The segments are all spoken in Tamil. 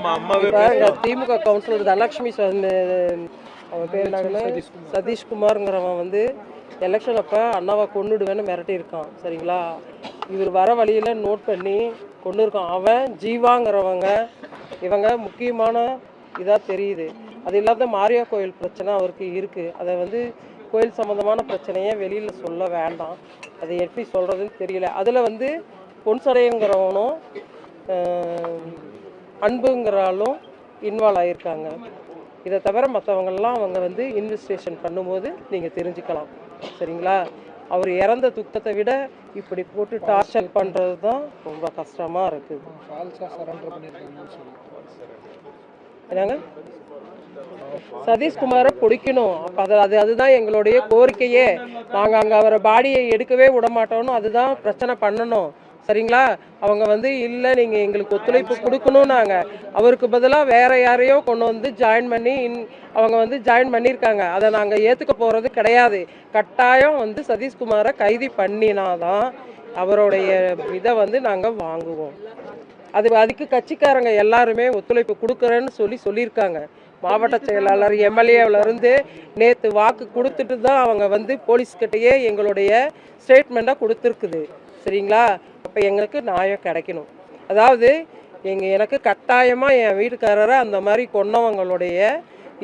திமுக கவுன்சிலர் தனலட்சுமி அவன் பேர் என்ன சதீஷ்குமாருங்கிறவன் வந்து எலெக்ஷன் அப்போ அண்ணாவை கொன்னுடுவேன்னு மிரட்டி இருக்கான் சரிங்களா? இவர் வர வழியில் நோட் பண்ணி கொண்டு இருக்கான் அவன் ஜீவாங்கிறவங்க இவங்க முக்கியமான இதாக தெரியுது. அது இல்லாத மாரியா கோயில் பிரச்சனை அவருக்கு இருக்குது அதை வந்து கோயில் சம்மந்தமான பிரச்சனையை வெளியில் சொல்ல வேண்டாம். அதை எப்படி சொல்கிறதுன்னு தெரியல. அதில் வந்து பொன்சடையங்கிறவனும் ஆஹ், அன்புங்கிறாலும் இன்வால்வ் ஆகியிருக்காங்க இதை தவிர மற்றவங்கள்லாம் அவங்க வந்து இன்வெஸ்டிகேஷன் பண்ணும்போது நீங்கள் தெரிஞ்சுக்கலாம். சரிங்களா? அவர் இறந்த துக்கத்தை விட இப்படி போட்டு டார்ச்சர் பண்ணுறது தான் ரொம்ப கஷ்டமாக இருக்குது என்னங்க? சதீஷ்குமாரை பிடிக்கணும். அப்போ அது அது அதுதான் எங்களுடைய கோரிக்கையே. நாங்கள் அங்கே அவரை பாடியை எடுக்கவே விட மாட்டோம்னு அதுதான் பிரச்சனை பண்ணணும். சரிங்களா? அவங்க வந்து இல்லை நீங்கள் எங்களுக்கு ஒத்துழைப்பு கொடுக்கணும்னாங்க. அவருக்கு பதிலாக வேற யாரையோ கொண்டு வந்து ஜாயின் பண்ணி இன் அவங்க வந்து ஜாயின் பண்ணியிருக்காங்க. அதை நாங்கள் ஏற்றுக்க போகிறது கிடையாது. கட்டாயம் வந்து சதீஷ்குமாரை கைது பண்ணினாதான் அவருடைய இதை வந்து நாங்கள் வாங்குவோம். அது அதுக்கு கட்சிக்காரங்க எல்லாருமே ஒத்துழைப்பு கொடுக்குறேன்னு சொல்லி சொல்லியிருக்காங்க. மாவட்ட செயலாளர் எம்எல்ஏவிலருந்து நேற்று வாக்கு கொடுத்துட்டு தான் அவங்க வந்து போலீஸ்கிட்டயே எங்களுடைய ஸ்டேட்மெண்ட்டாக கொடுத்துருக்குது. சரிங்களா? அப்போ எங்களுக்கு நியாயம் கிடைக்கணும். அதாவது எங்கள் எனக்கு கட்டாயமாக என் வீட்டுக்காரரை அந்த மாதிரி கொன்னவங்களுடைய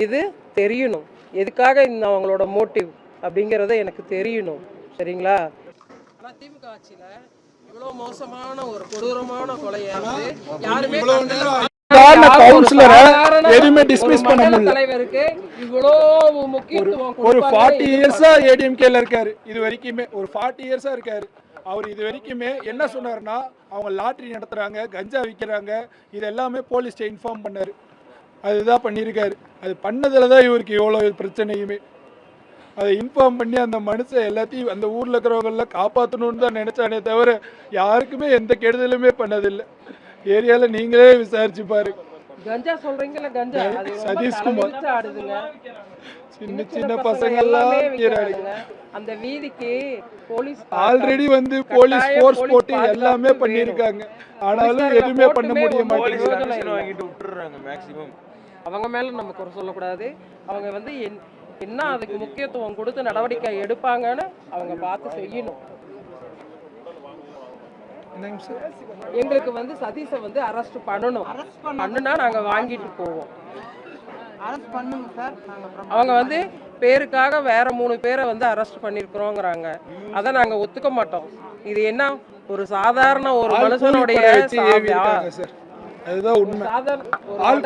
இது தெரியணும். எதுக்காக இந்த அவங்களோட மோட்டிவ் அப்படிங்கிறத எனக்கு தெரியணும். சரிங்களா? ஆனால் திமுக ஆட்சியில் இவ்வளோ மோசமான ஒரு கொடூரமான கொலையை யாருமே தலைவருக்கு இவ்வளோ முக்கியத்துவம் ஒரு. ஃபார்ட்டி இயர்ஸா ஏடிஎம்கேல இருக்காரு. இது வரைக்குமே ஒரு ஃபார்ட்டி இயர்ஸா இருக்காரு. அவர் இது வரைக்குமே என்ன சொன்னார்னா அவங்க லாட்ரி நடத்துகிறாங்க கஞ்சா விற்கிறாங்க இது எல்லாமே போலீஸ்ட்ட இன்ஃபார்ம் பண்ணார். அதுதான் பண்ணியிருக்காரு. அது பண்ணதில் தான் இவருக்கு எவ்வளோ பிரச்சனையுமே. அதை இன்ஃபார்ம் பண்ணி அந்த மனுஷன் எல்லாத்தையும் அந்த ஊரில் இருக்கிறவங்கள காப்பாற்றணும்னு தான் நினைச்சானே தவிர யாருக்குமே எந்த கெடுதலுமே பண்ணதில்லை. ஏரியாவில் நீங்களே விசாரிச்சு பாருங்க. கஞ்சா சொல்றீங்கல்ல கஞ்சா ரொம்ப சதீஷ்குமார். ஆடுதுங்க சின்ன சின்ன பசங்கள்லாம் எல்லாமே. அந்த வீதிக்கு போலீஸ் ஆல்ரெடி வந்து போலீஸ் போலீஸ் போட்டு எல்லாமே வேணும். பண்ணியிருக்காங்க ஆனாலும் எதுவுமே பண்ண முடிய மாட்டேங்குது. வாங்கிட்டு விட்டுறாங்க மேக்ஸிமம் அவங்க மேல நம்ம குறை சொல்லக்கூடாது அவங்க வந்து என்- என்ன அதுக்கு முக்கியத்துவம் கொடுத்து நடவடிக்கை எடுப்பாங்கன்னு அவங்க பார்த்து செய்யணும் எங்களுக்கு வந்து சதீஷை வந்து அரெஸ்ட் பண்ணணும். பண்ணுனா நாங்க வாங்கிட்டு போவோம். அரெஸ்ட் பண்ணுங்க சார். அவங்க வந்து பேருக்காக வேற மூணு பேரை வந்து அரெஸ்ட் பண்ணிருக்கிறோங்கிறாங்க. அதை நாங்க ஒத்துக்க மாட்டோம். இது என்ன? ஒரு சாதாரண ஒரு மனுஷனுடைய அதுதான் உண்மை. ஆள்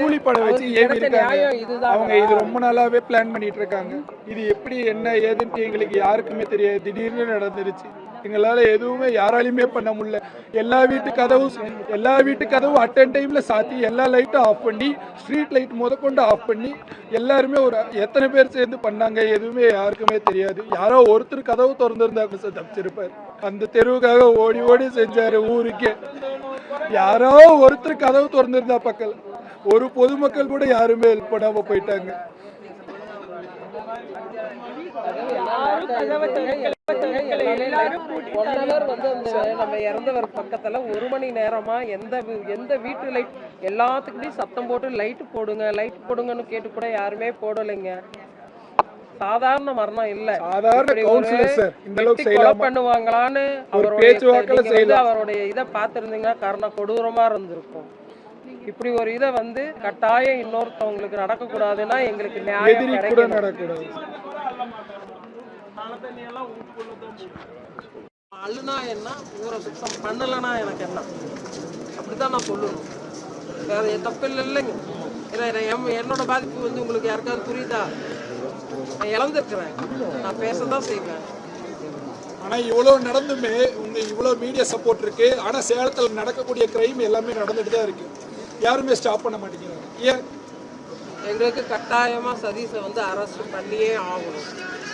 கூலிப்படை வச்சு ஏவி இருக்காங்க இதுதான்? அவங்க இது ரொம்ப நாளாவே பிளான் பண்ணிட்டு இருக்காங்க. இது எப்படி என்ன ஏதுன்னு எங்களுக்கு யாருக்குமே தெரியாது. திடீர்னு நடந்துருச்சு. எங்களால் எதுவுமே யாராலையுமே பண்ண முடியல. எல்லா வீட்டு கதவும் எல்லா வீட்டு கதவும் அட்டன் டைமில் சாத்தி எல்லா லைட்டும் ஆஃப் பண்ணி ஸ்ட்ரீட் லைட் முதற்கொண்டு ஆஃப் பண்ணி எல்லாருமே ஒரு எத்தனை பேர் சேர்ந்து பண்ணாங்க எதுவுமே யாருக்குமே தெரியாது. யாரோ ஒருத்தர் கதவு திறந்துருந்தாங்க சார் தப்பிச்சிருப்பார். அந்த தெருவுக்காக ஓடி ஓடி செஞ்சாரு ஊருக்கே. யாரோ ஒருத்தர் கதவு திறந்துருந்தா பக்கம் ஒரு பொதுமக்கள் கூட யாருமே ஹெல்ப் பண்ணாம போயிட்டாங்க. ஒன்னவர் வந்து அந்த நம்ம இறந்தவர் பக்கத்துல ஒரு மணி நேரமா எந்த எந்த வீட்டு லைட் எல்லாத்துக்கிட்டையும் சத்தம் போட்டு லைட் போடுங்க லைட் போடுங்கன்னு கேட்டு கூட யாருமே போடலைங்க. சாதாரண மரணம் இல்ல. சாதாரண கவுன்சிலர் சார் இந்த அளவுக்கு செய்யலாமா? பண்ணுவாங்களான்னு அவருடைய. அவருடைய இதை பார்த்திருந்தீங்கன்னா காரணம் கொடூரமா இருந்திருக்கும். இப்படி ஒரு இதை வந்து கட்டாயம் இன்னொருத்தவங்களுக்கு நடக்கக்கூடாதுன்னா எங்களுக்கு நியாயம் நடக்கூடாது அழுனா என்ன? ஊரை சுத்தம் பண்ணலைன்னா எனக்கு என்ன? அப்படிதான் நான் சொல்லணும். வேற என் தப்பு இல்லை இல்லைங்க. ஏன்னா நான் எம்- என்னோட பாதிப்பு வந்து உங்களுக்கு யாருக்காவது புரியுதா? நான் இழந்திருக்கிறேன். நான் பேச தான் செய்வேன். ஆனா இவ்வளவு நடந்துமே உங்க இவ்வளவு மீடியா சப்போர்ட் இருக்கு. ஆனா சேலத்துல நடக்கக்கூடிய கிரைம் எல்லாமே நடந்துட்டு தான் இருக்கு. யாருமே ஸ்டாப் பண்ண மாட்டேங்கிறாங்க. ஏன்? எங்களுக்கு கட்டாயமாக சதீஷை வந்து அரெஸ்ட் பண்ணியே ஆகணும்.